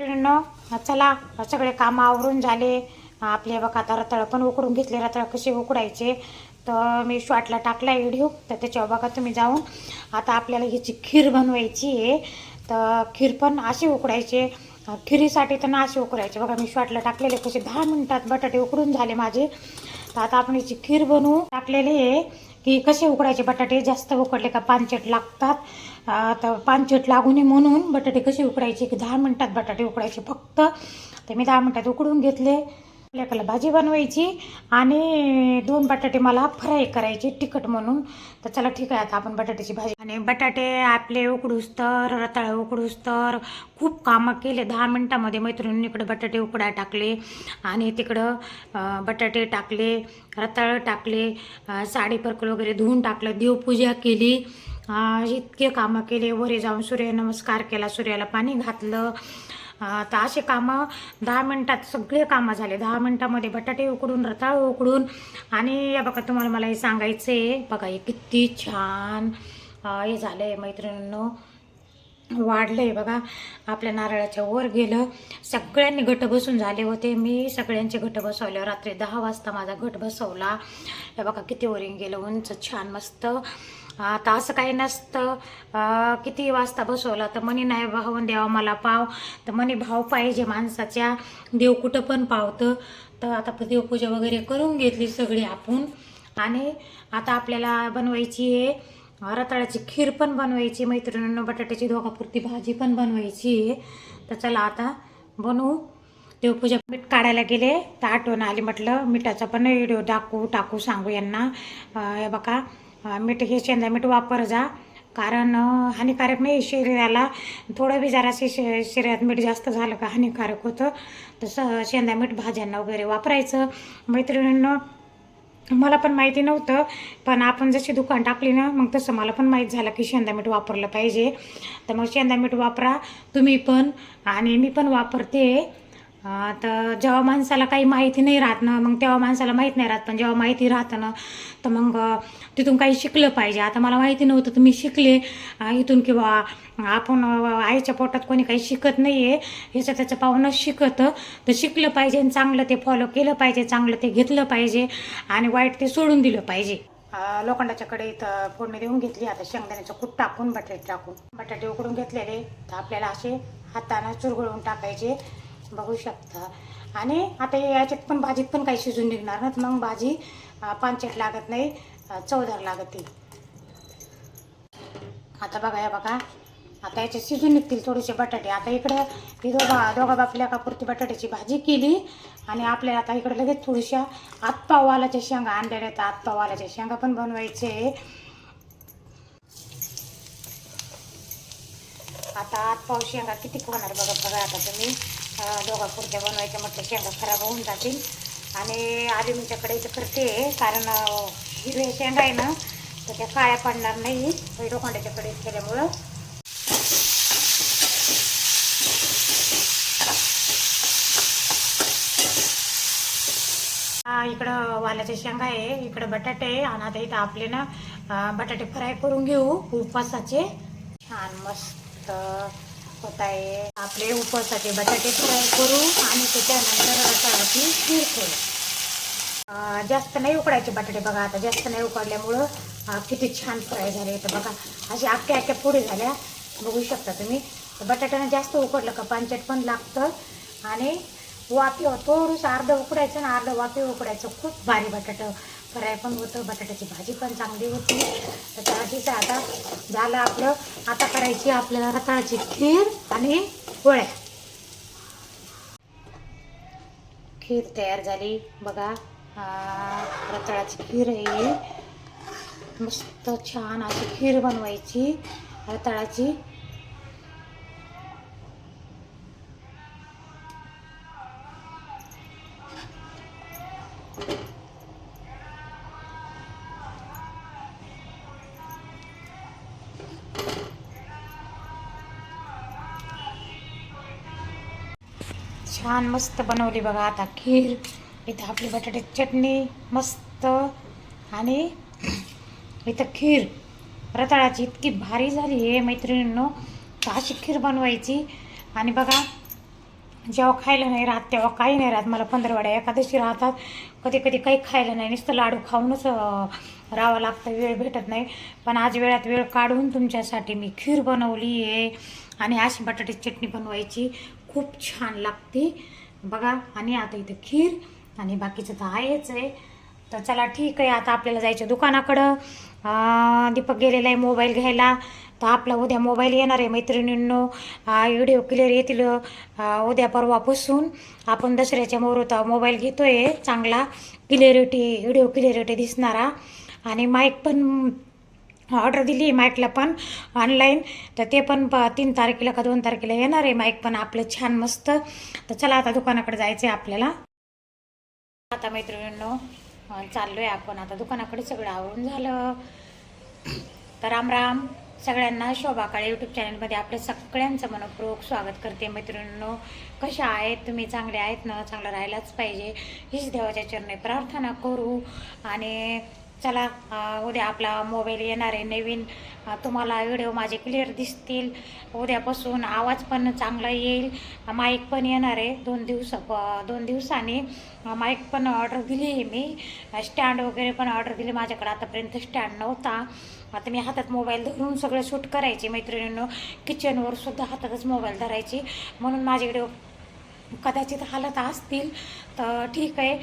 मैत्रिणींनो चला सगळे कामं आवरून झाले. आपले बघा आता रताळ पण उकडून घेतले. रताळ कसे उकडायचे तर मी शॉर्टला टाकला व्हिडिओ तर त्याच्यावर बघा तुम्ही जाऊन. आता आपल्याला ह्याची खीर बनवायची आहे. तर खीर पण अशी उकडायचे. खिरीसाठी तर ना असे उकडायचे. बघा मी शॉर्टला टाकलेले कसे दहा मिनिटात बटाटे उकडून झाले माझे. तर आता आपण याची खीर बनवू. टाकलेली आहे की कसे उकडायचे बटाटे जास्त उकडले का पानचट लागतात. तर पानचट लागू नये म्हणून बटाटे कसे उकडायचे की दहा मिनटात बटाटे उकडायचे फक्त. तर मी दहा मिनटात उकडून घेतले. आपल्याकडे भाजी बनवायची आणि दोन बटाटे मला फ्राय करायचे तिखट म्हणून. तर चला ठीक आहे आता आपण बटाट्याची भाजी आणि बटाटे आपले उकडूस तर रताळे उकडूस तर खूप कामं केले. दहा मिनटामध्ये मैत्रिणीकडे बटाटे उकडाय टाकले आणि तिकडं बटाटे टाकले रताळं टाकले अं, साडी वगैरे धुवून टाकलं देवपूजा केली. इतके कामं केले. वरे जाऊन सूर्यनमस्कार केला सूर्याला पाणी घातलं. तर असे कामं दहा मिनटात सगळे कामं झाले. दहा मिनटामध्ये बटाटे उकडून रताळ उकडून आणि या बघा तुम्हाला मला हे सांगायचं आहे बघा हे किती छान हे झालं आहे मैत्रिणींनो. वाढलं आहे बघा. आपल्या नारळाच्या वर गेलं. सगळ्यांनी गट बसून झाले होते. मी सगळ्यांचे गट बसवले रात्री दहा वाजता माझा गट बसवला. हे बघा किती वरीन गेलं. उंच छान मस्त. आता असं काही नसतं. किती वाजता बसवला तर म्हणे नाही भावन द्यावा मला पाव. तर म्हणे भाव पाहिजे माणसाच्या. देव कुठं पण पावतं. तर आता देवपूजा वगैरे करून घेतली सगळी आपण. आणि आता आपल्याला बनवायची आहे रताळ्याची खीर पण बनवायची मैत्रिणींना बटाट्याची धोकापुरती भाजी पण बनवायची आहे. तर चला आता बनवू. देवपूजा मीठ काढायला गेले तर आठवण आली म्हटलं मिठाचा पण व्हिडिओ टाकू टाकू सांगू यांना. हे बघा. मीठ हे शेंदा मीठ वापर जा. कारण हानिकारक नाही शरीराला. थोडं बी जरासे शे शरीरात मीठ जास्त झालं का हानिकारक होतं. तसं शेंदा मीठ भाज्यांना वगैरे वापरायचं. मैत्रिणींना मला पण माहिती नव्हतं. पण आपण जशी दुकान टाकली ना मग तसं मला पण माहीत झालं की शेंदा मीठ वापरलं पाहिजे. तर मग शेंदा मीठ वापरा. तुम्ही पण आणि मी पण वापरते. तर जेव्हा माणसाला काही माहिती नाही राहत ना मग तेव्हा माणसाला माहीत नाही राहत. पण जेव्हा माहिती राहतं ना तर मग तिथून काही शिकलं पाहिजे. आता मला माहिती नव्हतं तर मी शिकले. इथून किंवा आपण आईच्या पोटात कोणी काही शिकत नाही आहे ह्याचं त्याचं पाहुणं शिकतं. तर शिकलं पाहिजे आणि चांगलं ते फॉलो केलं पाहिजे चांगलं ते घेतलं पाहिजे आणि वाईट ते सोडून दिलं पाहिजे. लोखंडाच्याकडे लोखंडाच्या कढईत फोडणी देऊन घेतली. आता शेंगदाण्याचं कूट टाकून बटाटे टाकून. बटाटे उकडून घेतलेले. तर आपल्याला असे हातानं चुरगळून टाकायचे. बघू शकता. आणि आता याच्यात पण भाजीत पण काही शिजून निघणार ना मग भाजी अं, लागत नाही अं, चवदार लागते आता बघा या बघा. आता याच्यात शिजून निघतील थोडेसे बटाटे. आता इकडं ही दोघा दोघा बापल्या कापुरती बटाट्याची भाजी केली. आणि आपल्याला आता इकडे लगेच थोडीशा आतपावालाच्या शेंगा आणलेल्या आहेत. आतपावालाच्या शेंगा पण बनवायचे आता आतपाव शेंगा किती होणार बघा बघा आता तुम्ही. दोघा पुरत्या बनवायच्या म्हटलं शेंगा खराब होऊन जातील. आणि आधी मी त्याकडे इथं करते कारण अं, हिरव्या शेंगा आहे ना तर त्या काळ्या पडणार नाही लोखंडाच्या केल्यामुळं. हा, इकडं वाल्याच्या शेंगा आहे इकडं बटाटे आहे आणि आता इथं आपले ना बटाटे फ्राय करून घेऊ उपवासाचे. छान मस्त. होत आहे आपले उपवासाचे बटाटे फ्राय करू आणि त्याच्यानंतर रसाळाची खीर करू जास्त नाही उकडायचे बटाटे बघा आता जास्त नाही उकडल्यामुळं किती छान फ्राय झाले तर बघा. असे अख्ख्या आख्या पुढे झाल्या. बघू शकता तुम्ही. बटाट्यानं जास्त उकडलं का पानचट पण लागतं. आणि वाफी थोडंसं अर्ध उकडायचं आणि अर्ध वाफी उकडायचं. खूप भारी बटाटं. फ्राय पण होतं बटाट्याची भाजी पण चांगली होती. तर त्याचीच आता झालं आपलं आता करायची आपल्याला रताळाची खीर आणि पोळ्या खीर तयार झाली. बघा रताळाची खीर आहे. मस्त छान अशी खीर बनवायची रताळाची. छान मस्त बनवली बघा. आता खीर इथं आपली बटाट्याची चटणी मस्त. आणि इथं खीर. रताळाची इतकी भारी झाली आहे मैत्रिणींनो. तर अशी खीर बनवायची. आणि बघा जेव्हा खायला नाही राहत तेव्हा काही नाही राहत. मला पंधरवाड्या एकादशी राहतात. कधी कधी काही खायला नाही. नुसतं लाडू खाऊनच राहावं लागतं. वेळ भेटत नाही. पण आज वेळात वेळ काढून तुमच्यासाठी मी खीर बनवली आहे. आणि अशी बटाट्याची चटणी बनवायची. खूप छान लागते. बघा आणि आता इथं खीर आणि बाकीचं तर आहेच आहे. तर चला ठीक आहे आता आपल्याला जायचं दुकानाकडं. दीपक गेलेला आहे मोबाईल घ्यायला. तर आपला उद्या मोबाईल येणार आहे मैत्रिणींनो. व्हिडिओ क्लिअर येतील उद्या परवापासून. आपण दसऱ्याच्या मोहरत मोबाईल घेतो आहे चांगला. क्लिअरिटी व्हिडिओ क्लिअरिटी दिसणारा. आणि माईक पण ऑर्डर दिली माईकला पण ऑनलाईन तर ते पण प तीन तारखेला का दोन तारखेला येणार आहे माईक पण. आपलं छान मस्त. तर चला आता दुकानाकडे जायचं आहे आपल्याला. आता मैत्रिणींनो चाललो आहे आपण. आता दुकानाकडे सगळं आवरून झालं. तर राम राम. सगळ्यांना शोभा काळे यूट्यूब चॅनलमध्ये आपलं सगळ्यांचं मनपूर्वक स्वागत करते मैत्रिणींनो. कशा आहेत? तुम्ही चांगले आहेत ना? चांगलं राहायलाच पाहिजे. हीच देवाच्या चरणी प्रार्थना करू. आणि चला उद्या आपला मोबाईल येणार आहे नवीन तुम्हाला व्हिडिओ माझे क्लिअर दिसतील. उद्यापासून आवाज पण चांगला येईल. माईक पण येणार आहे दोन दिवस दोन दिवसांनी. माईक पण ऑर्डर दिली आहे मी. स्टँड वगैरे पण ऑर्डर दिली माझ्याकडे. आतापर्यंत स्टँड नव्हता. आता मी हातात मोबाईल धरून सगळं शूट करायचे मैत्रिणींनो. किचनवर सुद्धा हातातच मोबाईल धरायची. म्हणून माझे व्हिडिओ कदाचित हालत असतील तर ठीक आहे.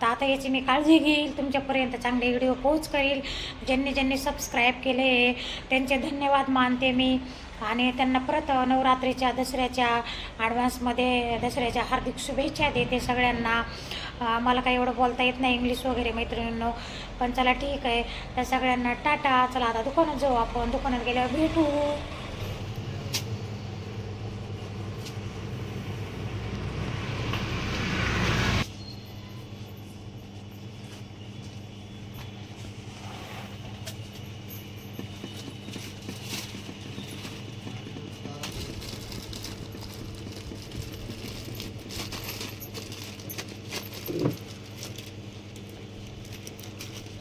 तर आता याची मी काळजी घेईल तुमच्यापर्यंत चांगले व्हिडिओ पोच करील ज्यांनी ज्यांनी सबस्क्राईब केले त्यांचे धन्यवाद मानते मी. आणि त्यांना परत नवरात्रीच्या दसऱ्याच्या ॲडव्हान्समध्ये दसऱ्याच्या हार्दिक शुभेच्छा देते सगळ्यांना. मला काही एवढं बोलता येत नाही इंग्लिश वगैरे मैत्रिणींनो. पण चला ठीक आहे. तर सगळ्यांना टाटा. चला आता दुकानात जाऊ आपण. दुकानात गेल्यावर भेटू.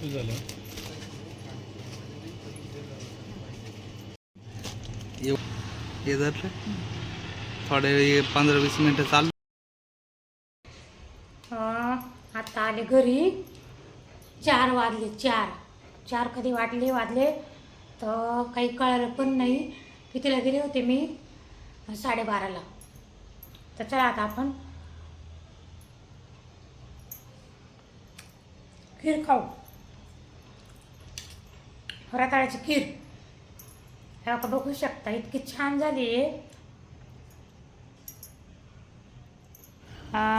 झालं. हे धरलं थोडे पंधरा वीस मिनटं चालू। आता आले घरी. चार वाजले चार. चार कधी वाटले वाजले. तर काही कळालं पण नाही. कितीला गेले होते मी साडेबाराला. तर चला आता आपण खीर खाऊ. रताळ्याची खीर. हे आता बघू शकता इतकी छान झाली. आहे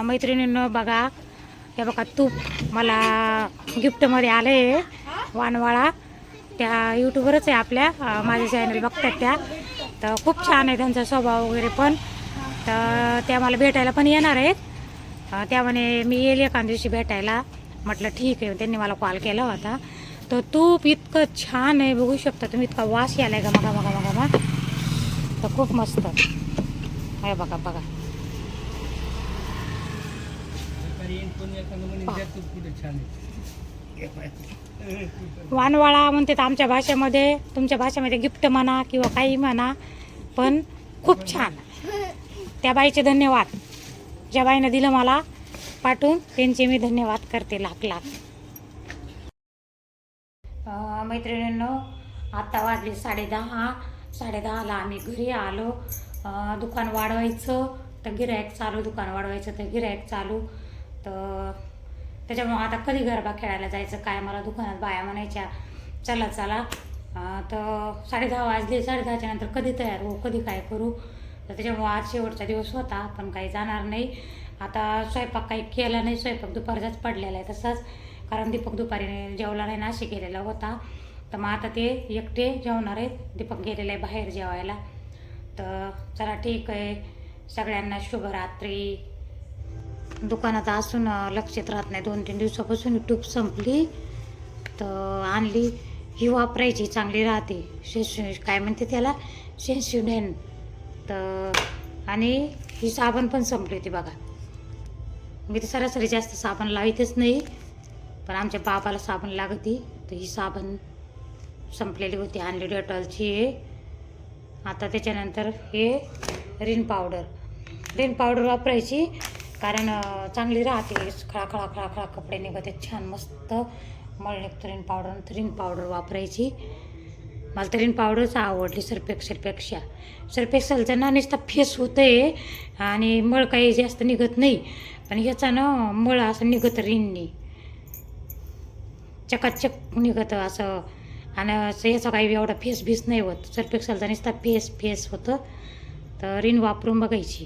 मैत्रिणींनो बघा हे बघा तूप मला गिफ्टमध्ये आलं आहे वानवाळा. त्या यूट्यूबवरच आहे आपल्या माझे चॅनल बघतात त्या. तर खूप छान आहे त्यांचा स्वभाव वगैरे पण. तर त्या मला भेटायला पण येणार आहेत. त्या म्हणे मी येईल एका दिवशी भेटायला. म्हटलं ठीक आहे. त्यांनी मला कॉल केला होता. तर तूप इतकं छान आहे बघू शकता तुम्ही इतका वास यायला का बघा बघा बघा बघा तर खूप मस्त. आहे बघा बघा. वानवाळा म्हणते तर आमच्या भाषेमध्ये तुमच्या भाषेमध्ये गिफ्ट म्हणा किंवा काही म्हणा पण खूप छान. त्या बाईचे धन्यवाद. ज्या बाईनं दिलं मला पाठवून त्यांचे मी धन्यवाद करते लाख लाख. मैत्रिणींनो आत्ता वाजले साडेदहा. साडेदहाला आम्ही घरी आलो. दुकान वाढवायचं. तर गिरायक चालू दुकान वाढवायचं तर गिरायक चालू. तर त्याच्यामुळं आता कधी गरबा खेळायला जायचं काय मला दुकानात बाया म्हणायच्या चला चला. तर साडेदहा वाजले. साडेदहाच्या नंतर कधी तयार हो कधी काय करू? तर त्याच्यामुळं आज शेवटचा दिवस होता पण काही जाणार नाही. आता स्वयंपाक काही केला नाही. स्वयंपाक दुपारचाच पडलेला आहे तसाच. कारण दीपक दुपारी जेवला नाही नाशिक गेलेला होता. तर मग आता ते एकटे जेवणार आहेत. दीपक गेलेले आहे बाहेर जेवायला. तर चला ठीक आहे. सगळ्यांना शुभरात्री. दुकानात असून लक्षात राहत नाही. दोन तीन दिवसापासून ट्यूब संपली. तर आणली. ही वापरायची चांगली राहते. शेश काय म्हणते त्याला? सेन्सिडेन तर आणि ही साबण पण संपली होती बघा. मी तर सरासरी जास्त साबण लावितच नाही. पण आमच्या बाबाला साबण लागती तर ही साबण संपलेली होती आणली डेटॉलची आता त्याच्यानंतर हे रिन पावडर. रिन पावडर वापरायची कारण चांगली राहते. खळा खळा खळा खळा कपडे निघते छान मस्त. मळ निघतो रिन पावडर तर रिन पावडर वापरायची. मला तर रिन पावडरच आवडली सर्फेक्सलपेक्षा सरपेक्सलचं ना नुसता फेस होतं आहे आणि मळ काही जास्त निघत नाही. पण ह्याचा ना मळ असं निघत रिननी. चकाचक निघतं असं. आणि असं ह्याचा काही एवढा फेस बीस नाही होत. सर्फेक्सलचा नुसता फेस फेस होतं. तर रिन वापरून बघायची.